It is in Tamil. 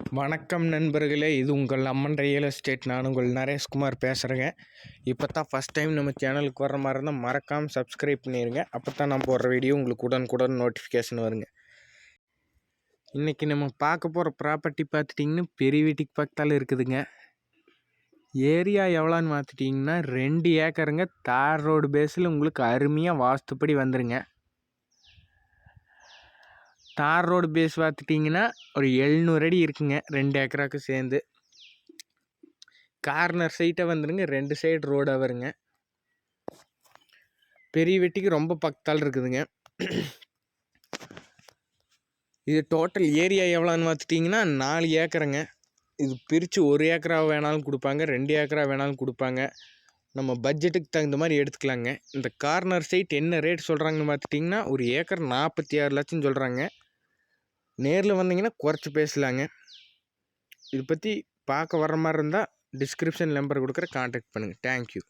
வணக்கம் நண்பர்களே இது உங்கள் அம்மன் ரியல் எஸ்டேட். நான் உங்கள் நரேஷ்குமார் பேசுகிறேங்க இப்போ தான் ஃபஸ்ட் டைம் நம்ம சேனலுக்கு வர மாதிரி இருந்தால் மறக்காமல் சப்ஸ்கிரைப் பண்ணிடுங்க அப்போ தான் நான் போடுற வீடியோ உங்களுக்கு உடனுக்குடன் நோட்டிஃபிகேஷன் வருங்க. இன்றைக்கி நம்ம பார்க்க போகிற ப்ராப்பர்ட்டி பார்த்துட்டிங்கன்னா பெரிய வீட்டுக்கு பக்கத்தால் இருக்குதுங்க. ஏரியா எவ்வளோன்னு பார்த்துட்டிங்கன்னா ரெண்டு ஏக்கருங்க. தார் ரோடு பேஸில் உங்களுக்கு அருமையாக வாஸ்துப்படி வந்துருங்க. தார் ரோடு பேஸ் பார்த்துட்டிங்கன்னா ஒரு எழுநூறு அடி இருக்குங்க. ரெண்டு ஏக்கராவுக்கு சேர்ந்து. கார்னர் சைட்டை வந்துருங்க. ரெண்டு சைடு ரோடாக வருங்க. பெரிய வெட்டிக்கு ரொம்ப பக்கத்தால் இருக்குதுங்க. இது டோட்டல் ஏரியா எவ்வளோன்னு பார்த்துட்டிங்கன்னா நாலு ஏக்கருங்க. இது பிரித்து ஒரு ஏக்கரா வேணாலும் கொடுப்பாங்க. ரெண்டு ஏக்கரா வேணாலும் கொடுப்பாங்க. நம்ம பட்ஜெட்டுக்கு தகுந்த மாதிரி எடுத்துக்கலாங்க. இந்த கார்னர் சைட் என்ன ரேட் சொல்கிறாங்கன்னு பார்த்துட்டிங்கன்னா ஒரு ஏக்கர் நாற்பத்தி ஆறு லட்சம் சொல்கிறாங்க நேரில் வந்தீங்கன்னா குறைச்சி பேசலாங்க. இதை பற்றி பார்க்க வர்ற மாதிரி இருந்தால் டிஸ்கிரிப்ஷன் நம்பர் கொடுக்குற காண்டாக்ட் பண்ணுங்கள் தேங்க்யூ